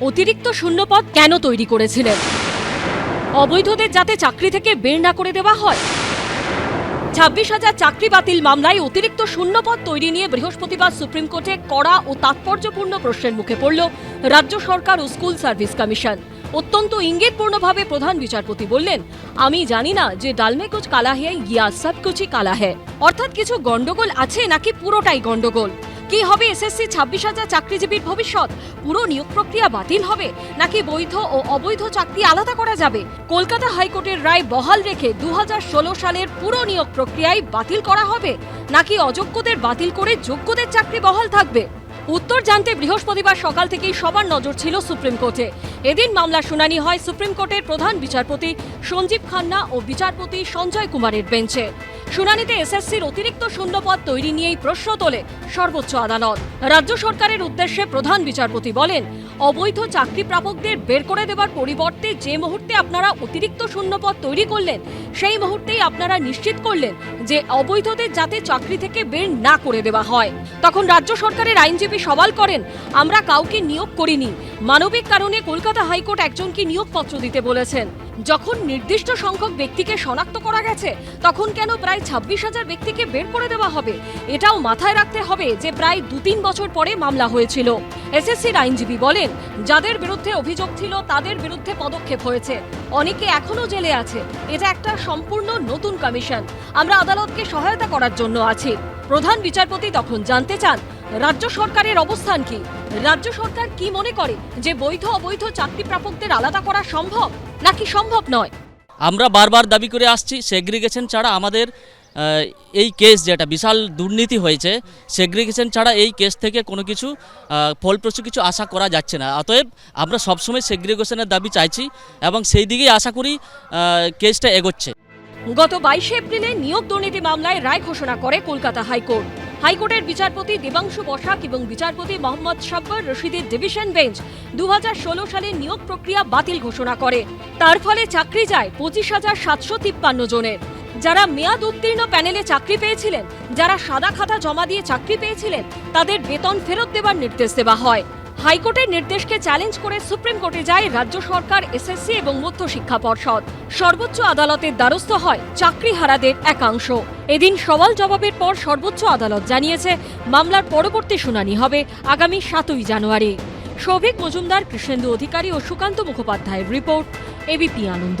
অতিরিক্ত শূন্যপদ কেন তৈরি করেছিলেন? অবৈধদের যাতে চাকরি থেকে বের না করে দেওয়া হয়? ছাব্বিশ হাজার চাকরি বাতিল মামলায় অতিরিক্ত শূন্যপদ তৈরি নিয়ে বৃহস্পতিবার সুপ্রিম কোর্টে কড়া ও তাৎপর্যপূর্ণ প্রশ্নের মুখে পড়ল রাজ্য সরকার ও স্কুল সার্ভিস কমিশন। অত্যন্ত ইঙ্গিতপূর্ণভাবে প্রধান বিচারপতি বললেন, আমি জানি না যে ডালমে কুচ কালা হে ইয়া সব হে অর্থাৎ কিছু গন্ডগোল আছে নাকি পুরোটাই গন্ডগোল কি হবে এসএসসি ছাব্বিশ হাজার চাকরিজীবীর ভবিষ্যৎ? পুরো নিয়োগ প্রক্রিয়া বাতিল হবে? নাকি বৈধ ও অবৈধ চাকরি আলাদা করা যাবে? কলকাতা হাইকোর্টের রায় বহাল রেখে দু হাজার ষোলো সালের পুরো নিয়োগ প্রক্রিয়ায় বাতিল করা হবে? নাকি অযোগ্যদের বাতিল করে যোগ্যদের চাকরি বহাল থাকবে? উত্তর জানতে বৃহস্পতিবার সকাল থেকেই সবার নজর ছিল সুপ্রিম কোর্টে। এদিন মামলার শুনানি হয় সুপ্রিম কোর্টের প্রধান বিচারপতি সঞ্জীব খান্না ও বিচারপতি সঞ্জয় কুমারের বেঞ্চে। শুনানিতে এসএসসির অতিরিক্ত শূন্যপদ তৈরি নিয়েই প্রশ্ন তোলে সর্বোচ্চ আদালত। রাজ্য সরকারের উদ্দেশ্যে প্রধান বিচারপতি বলেন অবৈধ চাকরি প্রাপকদের বের করে দেওয়ার পরিবর্তে যে মুহূর্তে আপনারা অতিরিক্ত শূন্যপদ তৈরি করলেন, সেই মুহূর্তেই আপনারা নিশ্চিত করলেন যে অবৈধদের যাতে চাকরি থেকে বের না করে দেওয়া হয়। তখন রাজ্য সরকারের আইনজীবী সওয়াল করেন, আমরা কাউকে নিয়োগ করিনি। মানবিক কারণে কলকাতা হাইকোর্ট একজনকে নিয়োগপত্র দিতে বলেছেন। যখন নির্দিষ্ট সংখ্যক ব্যক্তিকে শনাক্ত করা গেছে, তখন কেন প্রায় ছাব্বিশ হাজার ব্যক্তিকে বের করে দেওয়া হবে? এটাও মাথায় রাখতে হবে যে প্রায় দু তিন বছর পরে মামলা হয়েছিল। এসএসসির আইনজীবী বলেন, যাদের বিরুদ্ধে অভিযোগ ছিল, তাদের বিরুদ্ধে পদক্ষেপ হয়েছে। অনেকে এখনও জেলে আছে। এটা একটা সম্পূর্ণ নতুন কমিশন। আমরা আদালতকে সহায়তা করার জন্য আছি। প্রধান বিচারপতি তখন জানতে চান রাজ্য সরকারের অবস্থান কি? রাজ্য সরকার কি মনে করে যে বৈধ অবৈধ চাকরি প্রাপকদের আলাদা করা সম্ভব নাকি সম্ভব নয়? আমরা বারবার দাবি করে আসছি সেগ্রিগেশন ছাড়া আমাদের এই কেস যেটা বিশাল দুর্নীতি হয়েছে সেগ্রিগেশন ছাড়া এই কেস থেকে কোনো কিছু ফলপ্রসূ কিছু আশা করা যাচ্ছে না। অতএব আমরা সবসময় সেগ্রিগেশনের দাবি চাইছি এবং সেই দিকেই আশা করি কেসটা এগোচ্ছে। গত বাইশে এপ্রিলে নিয়োগ দুর্নীতি মামলায় রায় ঘোষণা করে কলকাতা হাইকোর্ট। হাইকোর্টের বিচারপতি দেবাংশু বসাক এবং বিচারপতি মোহাম্মদ সাব্বর রশিদের ডিভিশন বেঞ্চ দু হাজার ষোলো সালে নিয়োগ প্রক্রিয়া বাতিল ঘোষণা করে। তার ফলে চাকরি যায় পঁচিশ হাজার সাতশো তিপ্পান্ন জনের যারা মেয়াদ উত্তীর্ণ প্যানেলে চাকরি পেয়েছিলেন, যারা সাদা খাতা জমা দিয়ে চাকরি পেয়েছিলেন, তাদের বেতন ফেরত দেবার নির্দেশ দেওয়া হয়। হাইকোর্টের নির্দেশকে চ্যালেঞ্জ করে সুপ্রিম কোর্টে যায় রাজ্য সরকার, এসএসসি এবং মধ্য শিক্ষা পর্ষদ। সর্বোচ্চ আদালতের দ্বারস্থ হয় চাকরিহারাদের একাংশ। এদিন সওয়াল জবাবের পর সর্বোচ্চ আদালত জানিয়েছে, মামলার পরবর্তী শুনানি হবে আগামী সাতই জানুয়ারি। সৌভিক মজুমদার, কৃষ্ণেন্দু অধিকারী ও সুকান্ত মুখোপাধ্যায়ের report, ABP Ananda.